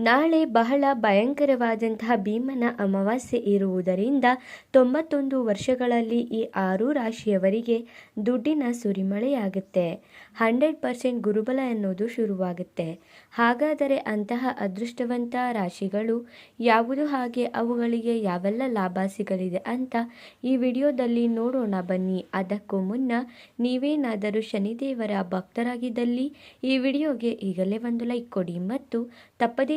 ನಾಳೆ ಬಹಳ ಭಯಂಕರವಾದಂತಹ ಭೀಮನ ಅಮಾವಾಸ್ಯೆ ಇರುವುದರಿಂದ ತೊಂಬತ್ತೊಂದು ವರ್ಷಗಳಲ್ಲಿ ಈ ಆರು ರಾಶಿಯವರಿಗೆ ದುಡ್ಡಿನ ಸುರಿಮಳೆಯಾಗುತ್ತೆ. ಹಂಡ್ರೆಡ್ ಪರ್ಸೆಂಟ್ ಗುರುಬಲ ಎನ್ನುವುದು ಶುರುವಾಗುತ್ತೆ. ಹಾಗಾದರೆ ಅಂತಹ ಅದೃಷ್ಟವಂತ ರಾಶಿಗಳು ಯಾವುದು ಹಾಗೆ ಅವುಗಳಿಗೆ ಯಾವೆಲ್ಲ ಲಾಭ ಸಿಗಲಿದೆ ಅಂತ ಈ ವಿಡಿಯೋದಲ್ಲಿ ನೋಡೋಣ ಬನ್ನಿ. ಅದಕ್ಕೂ ಮುನ್ನ ನೀವೇನಾದರೂ ಶನಿದೇವರ ಭಕ್ತರಾಗಿದ್ದಲ್ಲಿ ಈ ವಿಡಿಯೋಗೆ ಈಗಲೇ ಒಂದು ಲೈಕ್ ಕೊಡಿ ಮತ್ತು ತಪ್ಪದೇ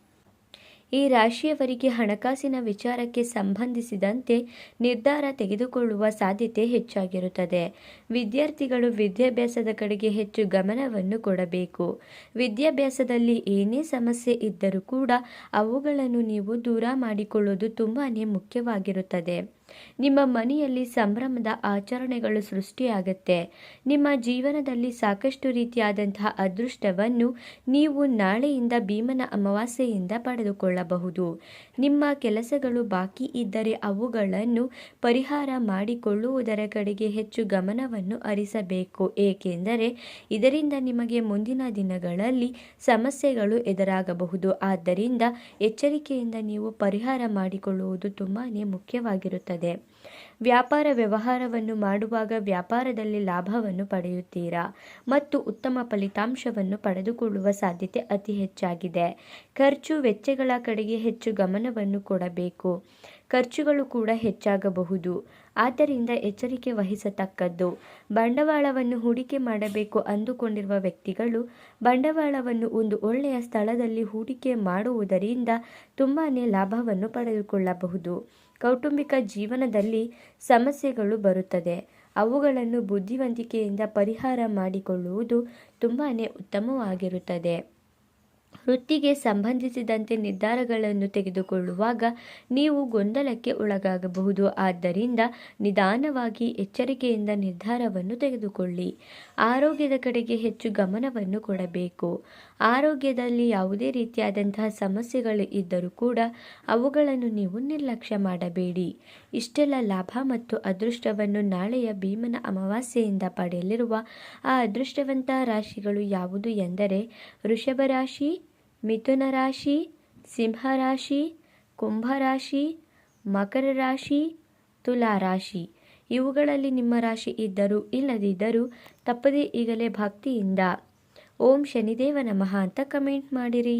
ಈ ರಾಶಿಯವರಿಗೆ ಹಣಕಾಸಿನ ವಿಚಾರಕ್ಕೆ ಸಂಬಂಧಿಸಿದಂತೆ ನಿರ್ಧಾರ ತೆಗೆದುಕೊಳ್ಳುವ ಸಾಧ್ಯತೆ ಹೆಚ್ಚಾಗಿರುತ್ತದೆ. ವಿದ್ಯಾರ್ಥಿಗಳು ವಿದ್ಯಾಭ್ಯಾಸದ ಕಡೆಗೆ ಹೆಚ್ಚು ಗಮನವನ್ನು ಕೊಡಬೇಕು. ವಿದ್ಯಾಭ್ಯಾಸದಲ್ಲಿ ಏನೇ ಸಮಸ್ಯೆ ಇದ್ದರೂ ಕೂಡ ಅವುಗಳನ್ನು ನೀವು ದೂರ ಮಾಡಿಕೊಳ್ಳುವುದು ತುಂಬಾ ಮುಖ್ಯವಾಗಿರುತ್ತದೆ. ನಿಮ್ಮ ಮನೆಯಲ್ಲಿ ಸಂಭ್ರಮದ ಆಚರಣೆಗಳು ಸೃಷ್ಟಿಯಾಗುತ್ತೆ. ನಿಮ್ಮ ಜೀವನದಲ್ಲಿ ಸಾಕಷ್ಟು ರೀತಿಯಾದಂತಹ ಅದೃಷ್ಟವನ್ನು ನೀವು ನಾಳೆಯಿಂದ ಭೀಮನ ಅಮಾವಾಸ್ಯೆಯಿಂದ ಪಡೆದುಕೊಳ್ಳಬಹುದು. ನಿಮ್ಮ ಕೆಲಸಗಳು ಬಾಕಿ ಇದ್ದರೆ ಅವುಗಳನ್ನು ಪರಿಹಾರ ಮಾಡಿಕೊಳ್ಳುವುದರ ಕಡೆಗೆ ಹೆಚ್ಚು ಗಮನವನ್ನು ಹರಿಸಬೇಕು. ಏಕೆಂದರೆ ಇದರಿಂದ ನಿಮಗೆ ಮುಂದಿನ ದಿನಗಳಲ್ಲಿ ಸಮಸ್ಯೆಗಳು ಎದುರಾಗಬಹುದು. ಆದ್ದರಿಂದ ಎಚ್ಚರಿಕೆಯಿಂದ ನೀವು ಪರಿಹಾರ ಮಾಡಿಕೊಳ್ಳುವುದು ತುಂಬಾ ಮುಖ್ಯವಾಗಿರುತ್ತದೆ. ವ್ಯಾಪಾರ ವ್ಯವಹಾರವನ್ನು ಮಾಡುವಾಗ ವ್ಯಾಪಾರದಲ್ಲಿ ಲಾಭವನ್ನು ಪಡೆಯುತ್ತೀರಾ? ಮತ್ತು ಉತ್ತಮ ಫಲಿತಾಂಶವನ್ನು ಪಡೆದುಕೊಳ್ಳುವ ಸಾಧ್ಯತೆ ಅತಿ ಹೆಚ್ಚಾಗಿದೆ. ಖರ್ಚು ವೆಚ್ಚಗಳ ಕಡೆಗೆ ಹೆಚ್ಚು ಗಮನವನ್ನು ಕೊಡಬೇಕು. ಖರ್ಚುಗಳು ಕೂಡ ಹೆಚ್ಚಾಗಬಹುದು. ಆದ್ದರಿಂದ ಎಚ್ಚರಿಕೆ ವಹಿಸತಕ್ಕದ್ದು. ಬಂಡವಾಳವನ್ನು ಹೂಡಿಕೆ ಮಾಡಬೇಕು ಅಂದುಕೊಂಡಿರುವ ವ್ಯಕ್ತಿಗಳು ಬಂಡವಾಳವನ್ನು ಒಂದು ಒಳ್ಳೆಯ ಸ್ಥಳದಲ್ಲಿ ಹೂಡಿಕೆ ಮಾಡುವುದರಿಂದ ತುಂಬಾ ಲಾಭವನ್ನು ಪಡೆದುಕೊಳ್ಳಬಹುದು. ಕೌಟುಂಬಿಕ ಜೀವನದಲ್ಲಿ ಸಮಸ್ಯೆಗಳು ಬರುತ್ತದೆ. ಅವುಗಳನ್ನು ಬುದ್ಧಿವಂತಿಕೆಯಿಂದ ಪರಿಹಾರ ಮಾಡಿಕೊಳ್ಳುವುದು ತುಂಬಾ ಉತ್ತಮವಾಗಿರುತ್ತದೆ. ವೃತ್ತಿಗೆ ಸಂಬಂಧಿಸಿದಂತೆ ನಿರ್ಧಾರಗಳನ್ನು ತೆಗೆದುಕೊಳ್ಳುವಾಗ ನೀವು ಗೊಂದಲಕ್ಕೆ ಒಳಗಾಗಬಹುದು. ಆದ್ದರಿಂದ ನಿಧಾನವಾಗಿ ಎಚ್ಚರಿಕೆಯಿಂದ ನಿರ್ಧಾರವನ್ನು ತೆಗೆದುಕೊಳ್ಳಿ. ಆರೋಗ್ಯದ ಕಡೆಗೆ ಹೆಚ್ಚು ಗಮನವನ್ನು ಕೊಡಬೇಕು. ಆರೋಗ್ಯದಲ್ಲಿ ಯಾವುದೇ ರೀತಿಯಾದಂತಹ ಸಮಸ್ಯೆಗಳು ಇದ್ದರೂ ಕೂಡ ಅವುಗಳನ್ನು ನೀವು ನಿರ್ಲಕ್ಷ್ಯ ಮಾಡಬೇಡಿ. ಇಷ್ಟೆಲ್ಲ ಲಾಭ ಮತ್ತು ಅದೃಷ್ಟವನ್ನು ನಾಳೆಯ ಭೀಮನ ಅಮಾವಾಸ್ಯೆಯಿಂದ ಪಡೆಯಲಿರುವ ಆ ಅದೃಷ್ಟವಂತ ರಾಶಿಗಳು ಯಾವುದು ಎಂದರೆ ವೃಷಭ ರಾಶಿ ಮಿಥುನ ರಾಶಿ ಸಿಂಹರಾಶಿ ಕುಂಭರಾಶಿ ಮಕರ ರಾಶಿ, ತುಲಾ ರಾಶಿ. ಇವುಗಳಲ್ಲಿ ನಿಮ್ಮ ರಾಶಿ ಇದ್ದರೂ ಇಲ್ಲದಿದ್ದರೂ ತಪ್ಪದೇ ಈಗಲೇ ಭಕ್ತಿಯಿಂದ ಓಂ ಶನಿದೇವ ನಮಃ ಅಂತ ಕಮೆಂಟ್ ಮಾಡಿರಿ.